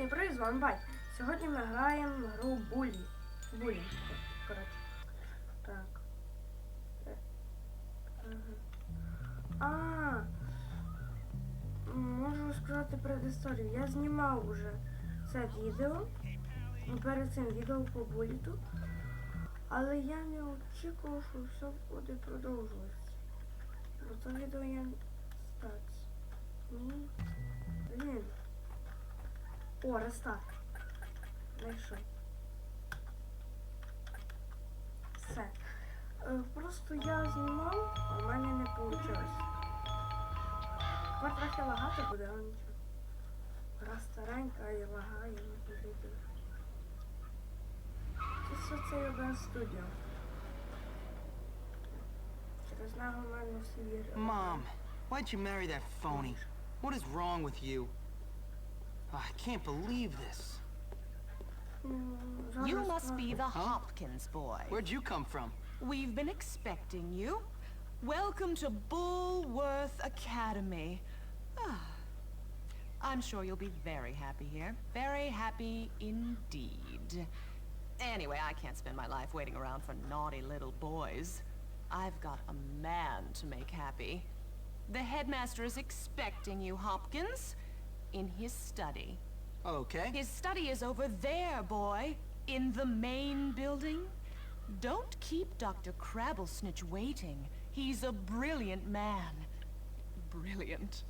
Всім привіт, з вами Бай. Сьогодні ми граємо гру Булі. Булі. Коротше. Так. Е. А. Можу розказати предісторію. Я знімав уже це відео. Перед цим відео по буліту. Але я не очікував, що все буде продовжуватися. Бо це відео я. Ні. Блін. О, рестарт. Знайшов. Все. Е, Просто я знімав, а в мене не вийшло. Тепер трохи лагати буде, але нічого. Гра старенька і лагає, не відео. Це все це один студіо. Через нього в мене всі вірили. Mom, why'd you marry that phony? What is wrong with you? Oh, I can't believe this. Mm, you must be the Hopkins boy. Where'd you come from? We've been expecting you. Welcome to Bullworth Academy. Ah, I'm sure you'll be very happy here. Very happy indeed. Anyway, I can't spend my life waiting around for naughty little boys. I've got a man to make happy. The headmaster is expecting you, Hopkins in his study. Okay. His study is over there, boy. In the main building. Don't keep Dr. Crabblesnitch waiting. He's a brilliant man. Brilliant.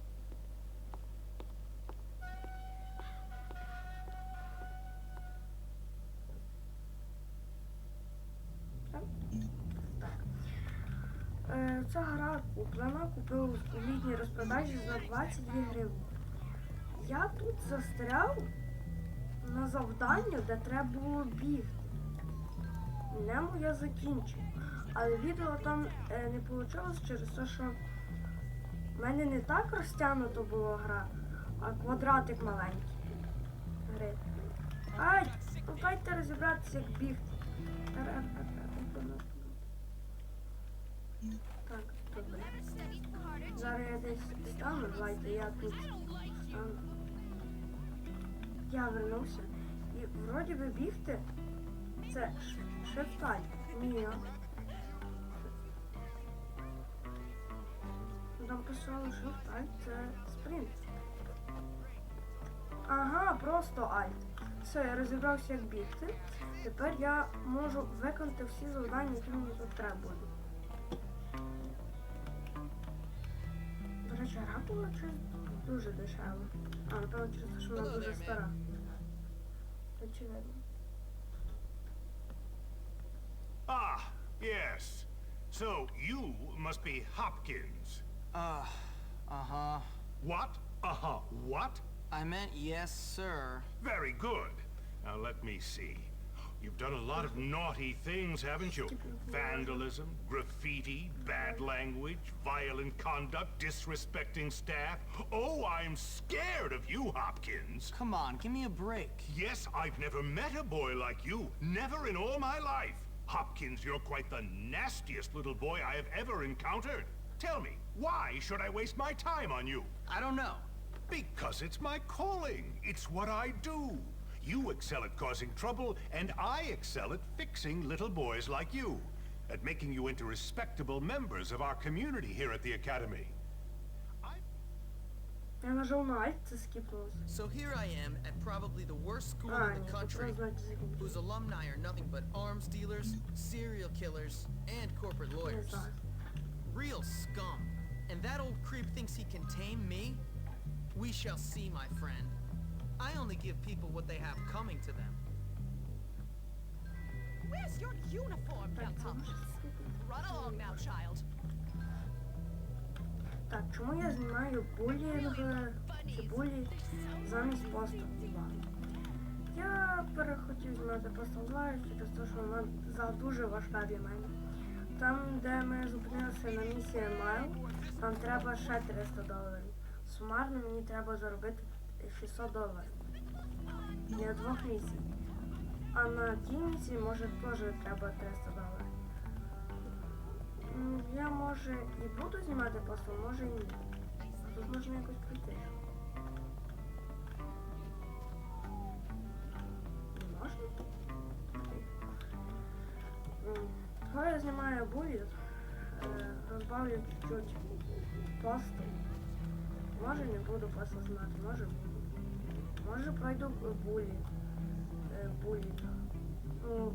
Е, Ця гра куплена, купив у літній розпродажі за 22 гривні. Я тут застряв на завданню, де треба було бігти. Нему я закінчив. Але відео там е, не вийшло через те, що в мене не так розтягнуто була гра, а квадратик маленький. Гри. Ай! Ну дайте розібратися, як бігти. Так, добре. Зараз я десь стану, давайте я тут стану. Я вернувся. І вроді би бігти це ш- шифталь. Ні. Там писало шифталь, це спринт. Ага, просто альт. Все, я розібрався, як бігти. Тепер я можу виконати всі завдання, які мені тут треба. До речі, гра була чи дуже дешева. А, напевно, через те, що вона дуже стара. Очевидно. Ah, yes. So you must be Hopkins. Uh, uh-huh. What? Uh-huh. What? I meant yes, sir. Very good. Now let me see. You've done a lot of naughty things, haven't you? Vandalism, graffiti, bad language, violent conduct, disrespecting staff. Oh, I'm scared of you, Hopkins. Come on, give me a break. Yes, I've never met a boy like you. Never in all my life. Hopkins, you're quite the nastiest little boy I have ever encountered. Tell me, why should I waste my time on you? I don't know. Because it's my calling. It's what I do. You excel at causing trouble, and I excel at fixing little boys like you. At making you into respectable members of our community here at the Academy. Я нажав на Alt, це скіпнулося. So here I am at probably the worst school А, in ні, the це country, значить закінчив. whose alumni are nothing but arms dealers, serial killers, and corporate Не lawyers. знаю. Real scum. And that old creep thinks he can tame me? We shall see, my friend. I only give people what they have coming to them. Where's your uniform, young Run along now, child. Так, чому я знімаю булінг чи булі замість посту 2? Я перехотів знімати посту 2 через те, що вона за дуже важка для мене. Там, де ми зупинилися на місії Майл, там треба ще 300 доларів. Сумарно мені треба заробити 600 долларов для двух лиц. А на Тимити может тоже треба 300 долларов. Я может и буду знімати посол, может и ні. А тут можна якось прийти. Не можна? Коли я знімаю будет, э, розбавлю чуть-чуть пасту. Може не буду посл знати, може буду. Може пройду е, буліт. Е, буліт. Ну,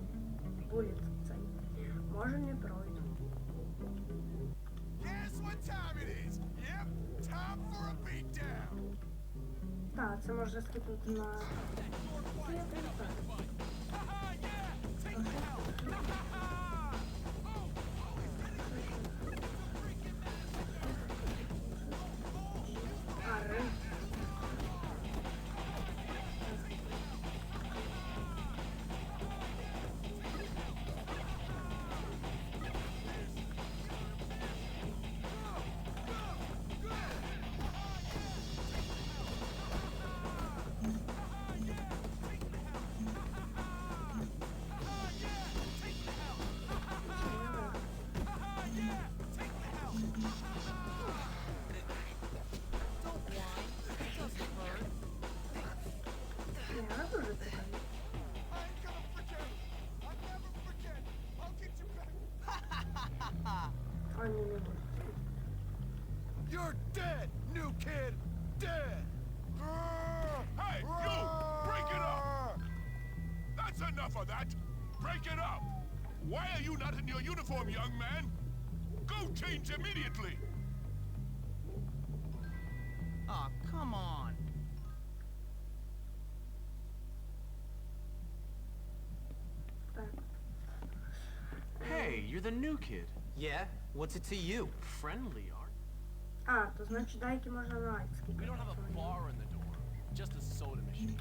буліт цей. Може не пройду. Так, це можна скипнути на. anneme vurdu. You're dead, new kid! Dead! Hey, you! Break it up! That's enough of that! Break it up! Why are you not in your uniform, young man? Go change immediately! Aw, oh, come on! Hey, you're the new kid. Yeah, What's it to you? Friendly, aren't А, то значить дайки можна на айт скипати. We don't have a bar in the door, just a soda machine.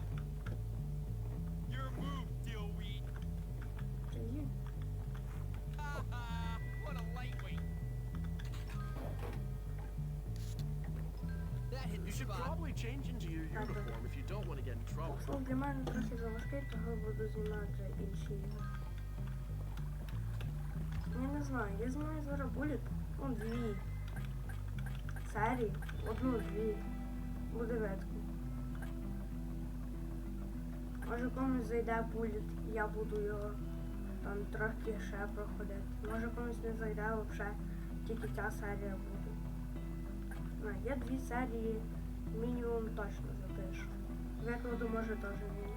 Your move, Dillweed. Це є. what a lightweight. That hit You the should spot. probably change into your Okay. uniform if you don't want to get in trouble. Слов для мене трохи заважкий, того буду знімати інші ігри. Я знаю, я знаю зараз буліт, ну, дві серії, одну-дві, буде видко. Може комусь зайде буліт, я буду його там трохи ще проходити. Може комусь не зайде взагалі, тільки ця серія буде. Ну, є дві серії, мінімум точно запишу. Викладу може теж він.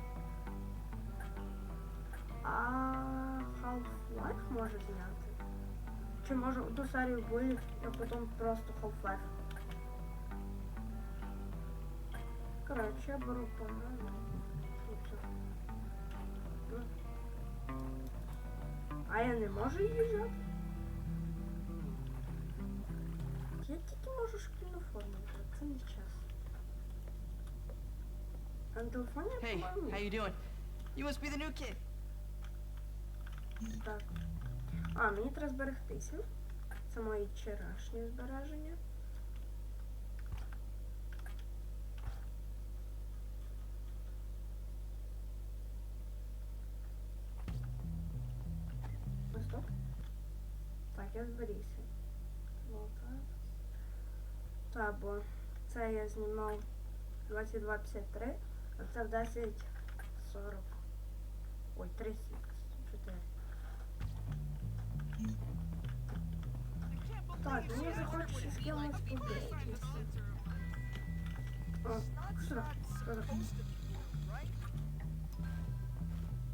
А Half-Life може зняти. Чи може одну серію буліт, а потім просто Half-Life. Коротше, я беру погано. А я не можу її взяти? Я тільки можу шкільну форму взяти, це не час. А на телефоні я Hey, по-моєму how you doing? You must be the new kid. Так. А, мені треба зберегтися. Це мої вчорашні збереження. Ну. Так, я зберігся. Так, бо це я знімав 22.53, а це в 10.40. Ой, 34.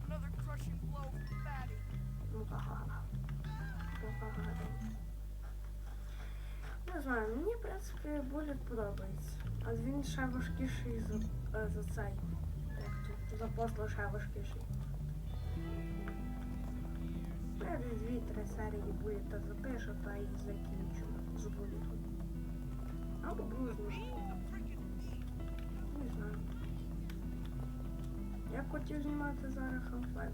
Another crushing blow for Fatty. Ну, ха-ха. Ну, ха-ха. Не знаю, мені, в принципі, буліт подобається. А він ще важкіший за, е, за цей. Як тут, за послу ще важкіший. Я десь дві-три серії буліта запишу та і закінчу з булітом. Або буду знімати. Не знаю. Я хотів знімати зараз Half-Life.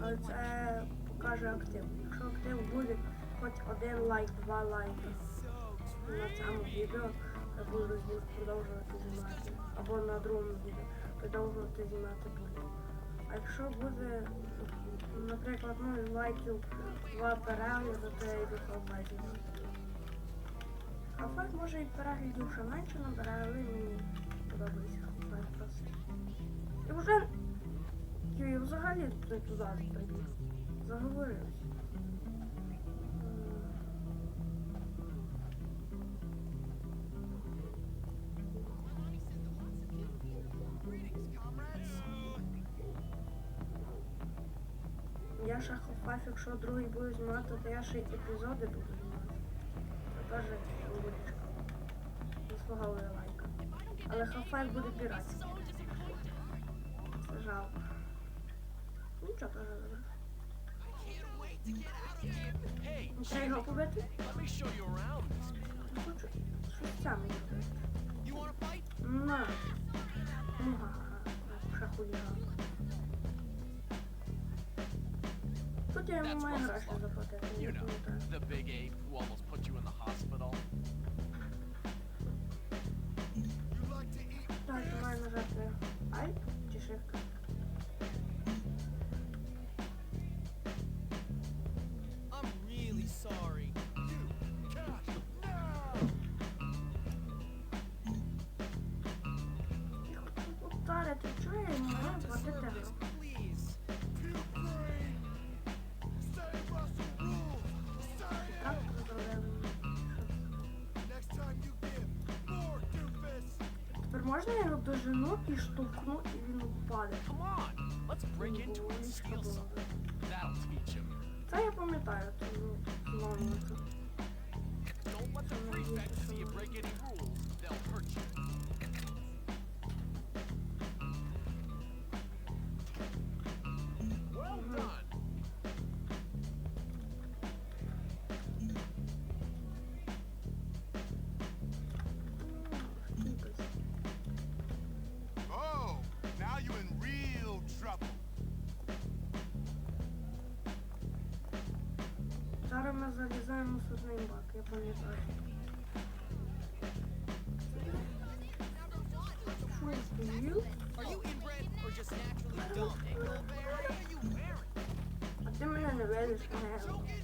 Але це покаже актив. Якщо актив буде хоч один лайк, два лайки на цьому відео, я буду продовжувати знімати. Або на другому відео продовжувати знімати буду. А якщо буде, наприклад, 0 лайків, два перегляду, то я йду Half-Life знімати. Може і переглядів ще менше набирає, але мені подобається Half-Life просто. І вже взагалі туди туди прибіг. Якщо другий буду знімати, то я ще епізоди буду знімати. Це теж умбулічка. Заслуговує лайка. Але Half-Life буде піратський. Це жалко. Нічого теж добре. Ну, Треба його побити? Не хочу. Щось саме wanna fight? На. Ну, га-га. Ще That's my what. You know, the big ape who almost put you in the hospital. Можна його дожену і штовхну, і він впаде. Це я пам'ятаю, тому це. Don't let the prefects see you break any rules. They'll hurt you. Ми залізаємо в судний бак, я пам'ятаю. А ти мене не видиш, не.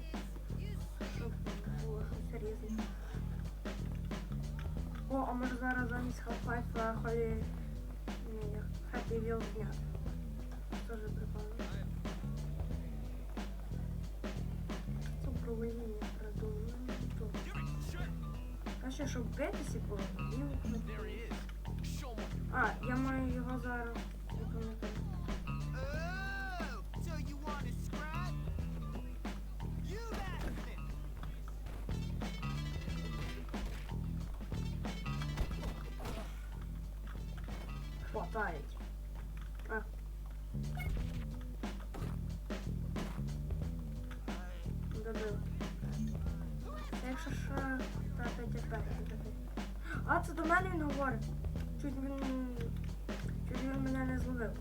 різне. О, а може зараз замість Half-Life Холі... Ні, Happy Wheels зняти. Тоже прикольно. Це управління придумано. Тут. А ще щоб битися було. There he is. Show him what you're А, я маю його зараз. Говорить. Чуть він. Чуть він мене не зловив.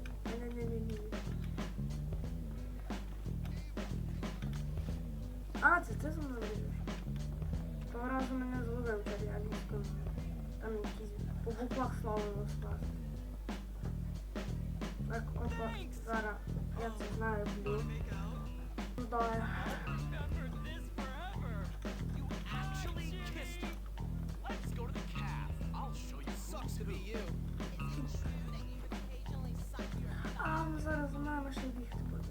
А, це ти за мною біжиш? Того разу мене зловив тоді англійською. Там якісь по буквах слова розкласти. Так, опа, зараз. Я це знаю, блін. Да. А, ну зараз за ще бігти буде.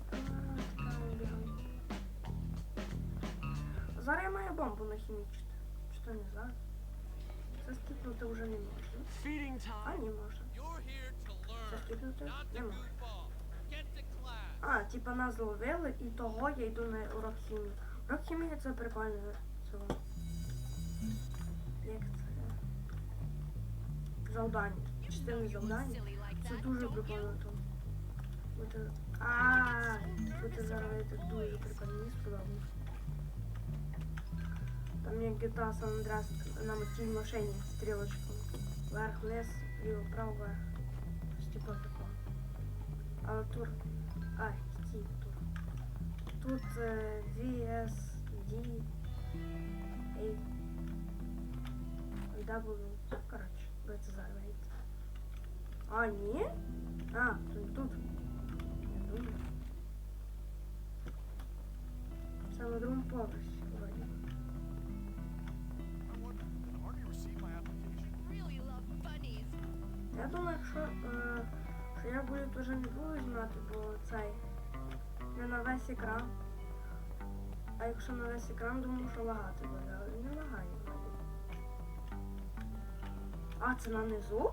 Зараз я маю бомбу нахімічити. Чи то не зараз? Це скіпнути вже не можна. А, не можна. Це not не можна. А, типа нас зловили і того я йду на урок хімії. Урок хімії це прикольно. Цього. Як це? Завдання. Частини завдання. Це дуже прикольно там. Бути... А, бути зараз це дуже прикольно, мені сподобалось. Там як GTA San Andreas на тій машині стрілочками. Вверх, вниз, ліво, право, вверх. Щось типу такого. Але тур. Ай, стій, тур. Тут е, VSD A W. А, ні? А, тут. Я думаю. Це на другому поверсі. Я думаю, якщо е, що я буліт вже не буду знімати, бо цей не на весь екран. А якщо на весь екран, думаю, що лагати буде, але не лагає. А, це на низу?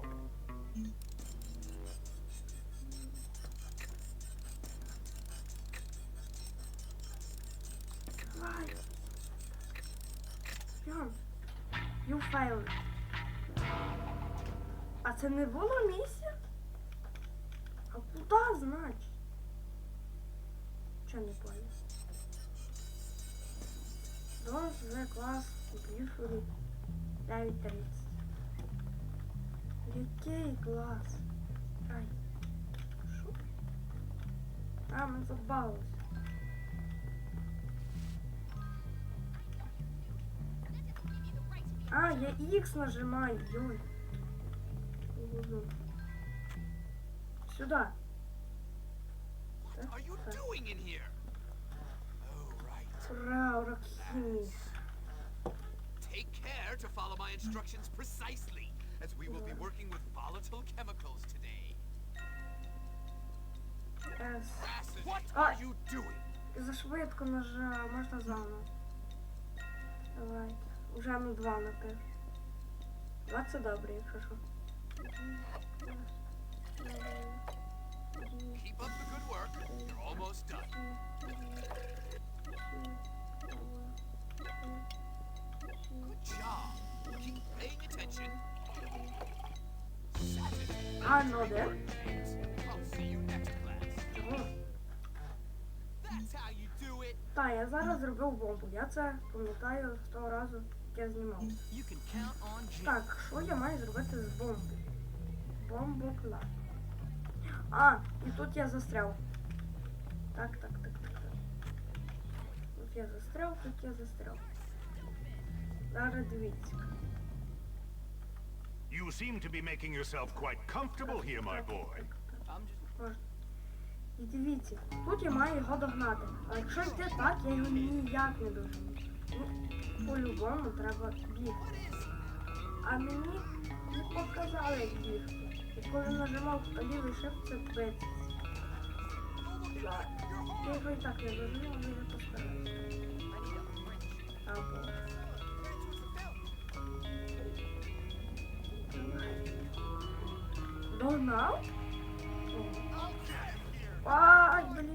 Давай. Ян, you failed. А це не було місія? А куди значить? Чого не понял? Дос вже клас комп'ютері 9.30. Який клас? Ай. Що? А, ми забавились. А, я X нажимаю, йой. Угу. Сюда. What are you doing in here? Oh, right. Ура, урок химии. Take care to follow my instructions precisely, as we will be working with volatile chemicals today. С. What Ah. are you doing? За швидко нажав, можна заново. Давайте. Уже на два напив. Два це добре, якщо що. Keep up the good work. You're almost done. Good job. Keep paying attention. А, ну де? I'll see you next class. That's how you do it. Так, я зараз зробив бомбу. Я це пам'ятаю з того разу, я знімав. Так, що я маю зробити з бомбою? Бомбу клас. А, і тут я застряв. Так, так, так, так, так. Тут я застряв, тут я застряв. Зараз дивіться. You seem to be making yourself quite comfortable here, my boy. І дивіться, тут я маю його догнати. А якщо йти так, я його ніяк не дожену. Ну, по-любому треба бігти. А мені не показали, як бігти. І коли нажимав лівий shift, це битися. Я його і так не дожену, але я постараюся. Або. Догнав? Ай, блін.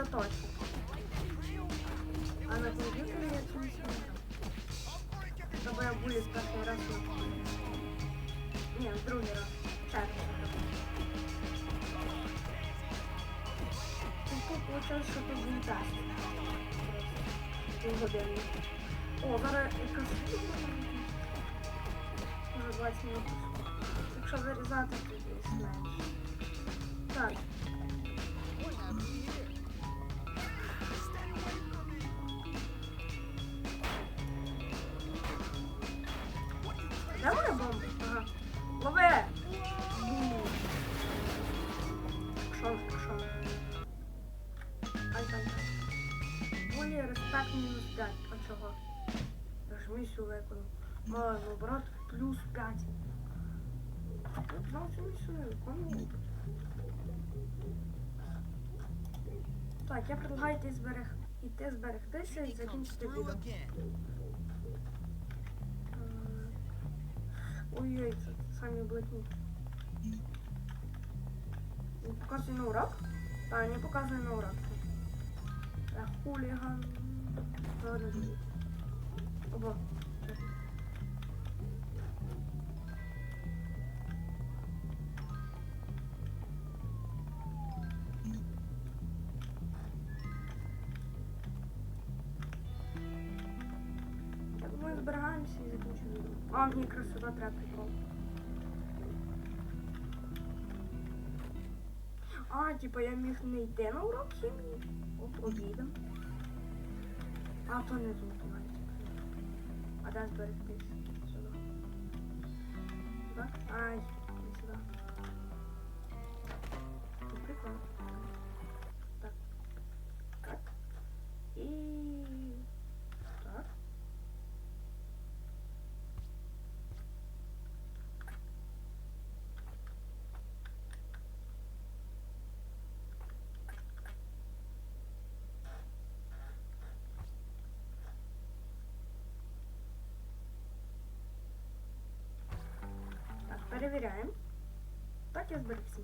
грав. Це точно. А на комп'ютері я цю місію не грав. Тобто я булі перший раз на комп'ютері. Ні, другий раз. Четвертий раз. Тобто, виходить, що тут був тест. Півгодини. О, зараз якась... Може 20 минут. Якщо вирізати, то десь менше. Так. пошел, пошел. Ай, ай. Более респект минус 5. А чого? Нажми сюда икону. Мало, наоборот, плюс 5. Нажми сюда икону. Так, я предлагаю йти зберег. Іти зберегтися і закінчити відео. Е, Ой-ой, це самі. Показує на урок? А, не показує на урок. Ладно, дивіться. Оба. Я думаю, зберігаємося і закінчимо. А, мені сюди треба прикол. А, типа я міг не йти на урок хімії. От обідом. А то не тут навіть. А де зберегтись? Сюди. Сюди? Ай, перевіряємо. Так, я зберегся.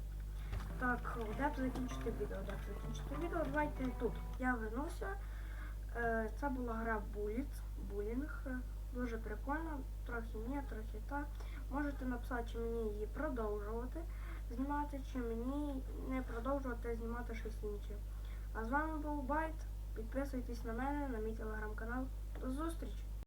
Так, де б закінчити відео? Де б закінчити відео? Давайте тут. Я вернувся. Е, Це була гра Bullet, Булінг. Дуже прикольно, трохи ні, трохи так. Можете написати, чи мені її продовжувати знімати, чи мені не продовжувати знімати щось інше. А з вами був Байт. Підписуйтесь на мене, на мій телеграм-канал. До зустрічі!